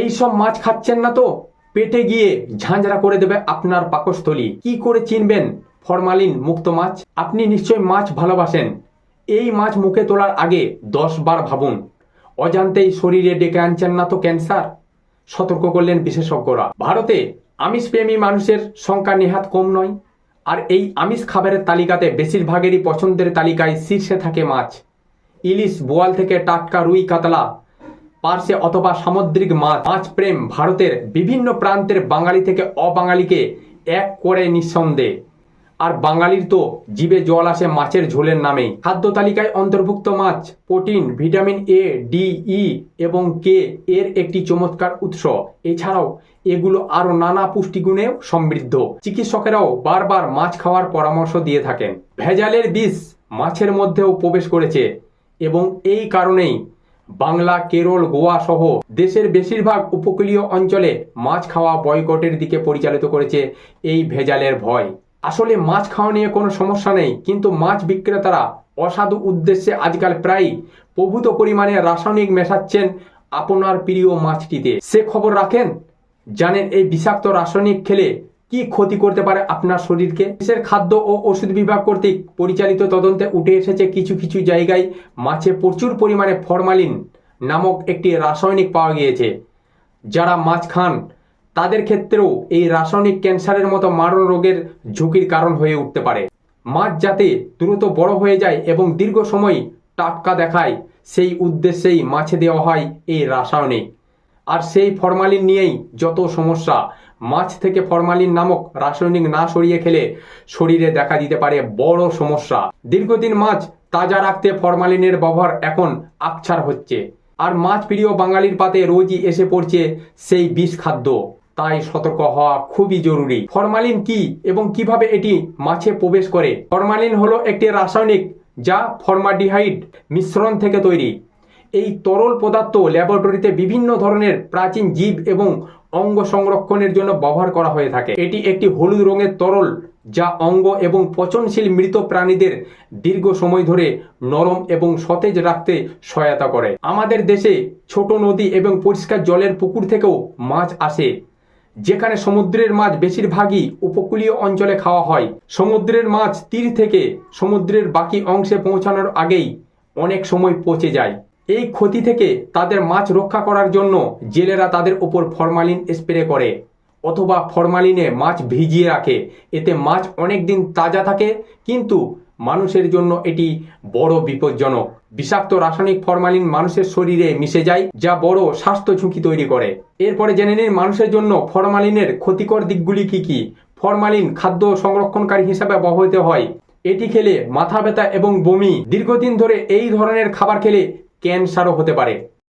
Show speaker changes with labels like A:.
A: এই সব মাছ খাচ্ছেন না তো? পেটে গিয়ে ঝাঁঝরা করে দেবে আপনার পাকস্থলী। কি করে চিনবেন, ফরমালিন মুক্ত মাছ? আপনি নিশ্চয়ই মাছ ভালোবাসেন। এই মাছ মুখে তোলার আগে দশ বার ভাবুন। অজান্তেই শরীরে ডেকে আনছেন না তো ক্যান্সার? সতর্ক করলেন বিশেষজ্ঞরা। ভারতে আমিষ প্রেমী মানুষের সংখ্যা নেহাত কম নয়। আর এই আমিষ খাবারের তালিকাতে বেশিরভাগেরই পছন্দের তালিকায় শীর্ষে থাকে মাছ। ইলিশ বোয়াল থেকে টাটকা রুই কাতলা পার্সে অথবা সামুদ্রিক মাছ মাছ প্রেম ভারতের বিভিন্ন প্রান্তের বাঙালি থেকে অবাঙালিকে এক করে নিঃসন্দেহে। আর বাঙালির তো জীবে জল আসে মাছের ঝোলের নামেই খাদ্য তালিকায় অন্তর্ভুক্ত মাছ, protein, vitamin A D E এবং কে এর একটি চমৎকার উৎস। এছাড়াও এগুলো আরও নানা পুষ্টিগুণেও সমৃদ্ধ। চিকিৎসকেরাও বারবার মাছ খাওয়ার পরামর্শ দিয়ে থাকেন। ভেজালের বিষ মাছের মধ্যেও প্রবেশ করেছে এবং এই কারণেই বাংলা, কেরল, গোয়া সহ দেশের বেশিরভাগ উপকূলীয় অঞ্চলে মাছ খাওয়া বয়কটের দিকে পরিচালিত করেছে এই ভেজালের ভয়। আসলে মাছ খাওয়া নিয়ে কোনো সমস্যা নেই, কিন্তু মাছ বিক্রেতারা অসাধু উদ্দেশ্যে আজকাল প্রায় প্রভূত পরিমাণে রাসায়নিক মেশাচ্ছেন আপনার প্রিয় মাছটিতে। সে খবর রাখেন? জানেন এই বিষাক্ত রাসায়নিক খেলে কি ক্ষতি করতে পারে আপনার শরীরকে? দেশের খাদ্য ও ওষুধ বিভাগ কর্তৃক পরিচালিত তদন্তে উঠে এসেছে কিছু কিছু জায়গায় মাছে প্রচুর পরিমাণে ফরমালিন নামক একটি রাসায়নিক পাওয়া গিয়েছে। যারা মাছ খান, তাদের ক্ষেত্রেও এই রাসায়নিক ক্যান্সারের মতো মারণ রোগের ঝুঁকির কারণ হয়ে উঠতে পারে। মাছ যাতে দ্রুত বড় হয়ে যায় এবং দীর্ঘ সময় টাটকা দেখায়, সেই উদ্দেশ্যেই মাছে দেওয়া হয় এই রাসায়নিক। আর সেই ফরমালিন নিয়েই যত সমস্যা মাছ থেকে ফরমালিন নামক রাসায়নিক না সরিয়ে খেলে শরীরে দেখা দিতে পারে বড় সমস্যা। দীর্ঘদিন মাছ তাজা রাখতে ফরমালিনের ব্যবহার এখন আকছার হচ্ছে। আর মাছ প্রিয় বাঙালির পাতে রোজই এসে পড়ছে সেই বিষ খাদ্য। তাই সতর্ক হওয়া খুবই জরুরি। ফরমালিন কি এবং কীভাবে এটি মাছে প্রবেশ করে? ফরমালিন হলো একটি রাসায়নিক যা ফর্মাডিহাইড মিশ্রণ থেকে তৈরি। এই তরল পদার্থ ল্যাবরেটরিতে বিভিন্ন ধরনের প্রাচীন জীব এবং অঙ্গ সংরক্ষণের জন্য ব্যবহার করা হয়ে থাকে। এটি একটি হলুদ রঙের তরল যা অঙ্গ এবং পচনশীল মৃত প্রাণীদের দীর্ঘ সময় ধরে নরম এবং সতেজ রাখতে সহায়তা করে। আমাদের দেশে ছোট নদী এবং পরিষ্কার জলের পুকুর থেকেও মাছ আসে, যেখানে সমুদ্রের মাছ বেশিরভাগই উপকূলীয় অঞ্চলে খাওয়া হয়। সমুদ্রের মাছ তীর থেকে সমুদ্রের বাকি অংশে পৌঁছানোর আগেই অনেক সময় পচে যায়। এই ক্ষতি থেকে তাদের মাছ রক্ষা করার জন্য জেলেরা তাদের উপর ফরমালিন স্প্রে করে, অথবা ফরমালিনে মাছ ভিজিয়ে রাখে। এতে মাছ অনেক দিন তাজা থাকে, কিন্তু মানুষের জন্য এটি বড় বিপজ্জনক। বিষাক্ত রাসায়নিক ফরমালিন মানুষের শরীরে মিশে যায়, যা বড় স্বাস্থ্য ঝুঁকি তৈরি করে। এরপরে জেনে নিন মানুষের জন্য ফরমালিনের ক্ষতিকর দিকগুলি কি কি। ফরমালিন খাদ্য সংরক্ষণকারী হিসাবে ব্যবহৃত হয়। এটি খেলে মাথা ব্যথা এবং বমি। দীর্ঘদিন ধরে এই ধরনের খাবার খেলে ক্যান্সারও হতে পারে?